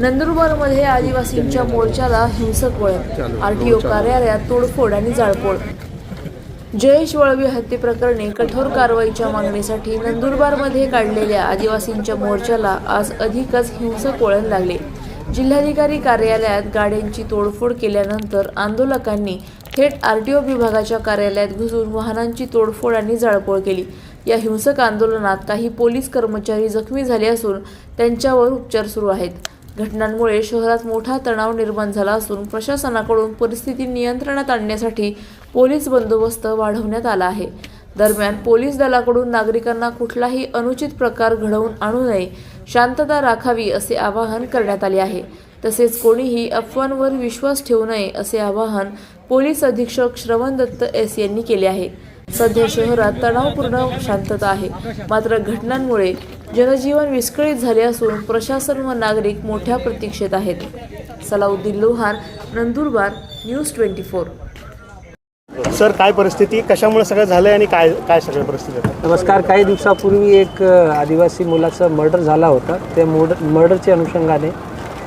नंदुरबारमध्ये आदिवासींच्या मोर्चाला हिंसक वळण. आरटीओ कार्यालयात तोडफोड आणि जाळपोळ. जयेश वळवी हत्येप्रकरणी कठोर कारवाईच्या मागणीसाठी नंदुरबारमध्ये काढलेल्या आदिवासींच्या मोर्चाला आज अधिकच हिंसक वळण लागले. जिल्हाधिकारी कार्यालयात गाड्यांची तोडफोड केल्यानंतर आंदोलकांनी थेट आरटीओ विभागाच्या कार्यालयात घुसून वाहनांची तोडफोड आणि जाळपोळ केली. या हिंसक आंदोलनात काही पोलीस कर्मचारी जखमी झाले असून त्यांच्यावर उपचार सुरू आहेत. घटनांमुळे शहरात मोठा तणाव निर्माण झाला असून प्रशासनाकडून परिस्थिती नियंत्रणात आणण्यासाठी पोलीस बंदोबस्त वाढवण्यात आला आहे. दरम्यान पोलीस दलाकडून नागरिकांना कुठलाही अनुचित प्रकार घडवून आणू नये शांतता राखावी असे आवाहन करण्यात आले आहे. तसेच कोणीही अफवांवर विश्वास ठेवू नये असे आवाहन पोलीस अधीक्षक श्रवण दत्त एस यांनी केले आहे. सध्या शहरात तणावपूर्ण शांतता आहे. मात्र घटनांमुळे जनजीवन विस्कळीत झाले असून प्रशासन व नागरिक मोठ्या प्रतीक्षेत आहेत. Salauddin Lohar Nandurbar news twenty four. Sir काय परिस्थिती? कशामुळे सगळं झालंय आणि काय काय सगळं परिस्थिती नमस्कार. काही दिवसापूर्वी एक आदिवासी मुलाचा मर्डर झाला होता. त्या मोड मर्डरच्या अनुषंगाने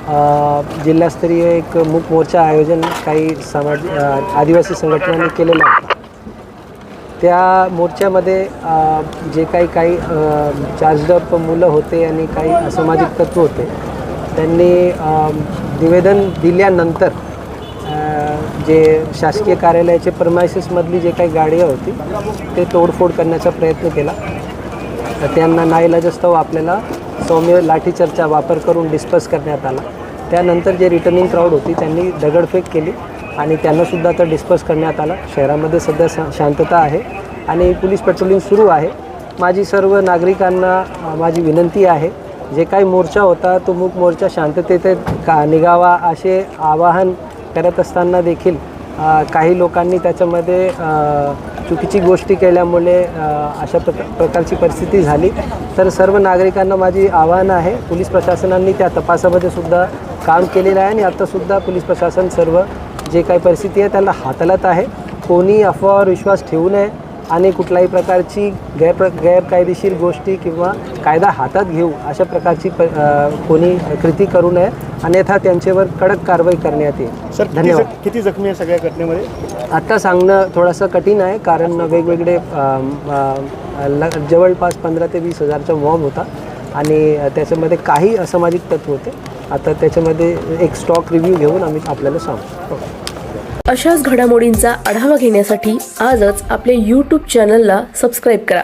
जिल्हास्तरीय एक मूक मोर्चा आयोजन काही समाज आदिवासी संघटनांनी केलेलं होतं त्या मोर्चामध्ये जे काही काही चार्जडअप मुलं होते आणि काही असामाजिक तत्व होते त्यांनी निवेदन दिल्यानंतर जे शासकीय कार्यालयाचे परमायसेसमधली जे काही गाड्या होती ते तोडफोड करण्याचा प्रयत्न केला. तर त्यांना नाईलाजस्तव आपल्याला सौम्य लाठीचार्जचा वापर करून डिस्पस करण्यात आला. त्यानंतर जे रिटर्निंग क्राऊड होती त्यांनी दगडफेक केली आणि त्यांनासुद्धा तर डिस्पस करण्यात आला. शहरामध्ये सध्या शांतता आहे आणि पोलीस पेट्रोलिंग सुरू आहे. माझी सर्व नागरिकांना माझी विनंती आहे जे काही मोर्चा होता तो मूक मोर्चा शांततेत का निघावा असे आवाहन करत असताना देखील काही लोकांनी त्याच्यामध्ये चुकीची गोष्टी केल्यामुळे अशा प्रका प्रकारची परिस्थिती झाली. तर सर्व नागरिकांना माझी आव्हान आहे. पोलीस प्रशासनाने त्या तपासामध्ये सुद्धा काम केलेलं आहे आणि आत्तासुद्धा पोलीस प्रशासन सर्व जे काही परिस्थिती आहे त्याला हाताळत आहे. कोणी अफवावर विश्वास ठेवू नये आणि कुठल्याही प्रकारची गैर गैरकायदेशीर गोष्टी किंवा कायदा हातात घेऊ अशा प्रकारची प कोणी कृती करू नये. अन्यथा त्यांच्यावर कडक कारवाई करण्यात येईल. सर किती धन्यवाद. किती जखमी आहे सगळ्या घटनेमध्ये? आत्ता सांगणं थोडंसं कठीण आहे कारण वेगवेगळे जवळपास पंधरा ते वीस हजारचा मॉब होता. आणि त्याच्यामध्ये काही असामाजिक तत्व होते. आता त्याच्यामध्ये एक स्टॉक रिव्ह्यू घेऊन आम्ही आपल्याला सांगू. अशाच घडामोडींचा आढावा घेण्यासाठी आजच आपल्या यूट्यूब चॅनलला सबस्क्राईब करा.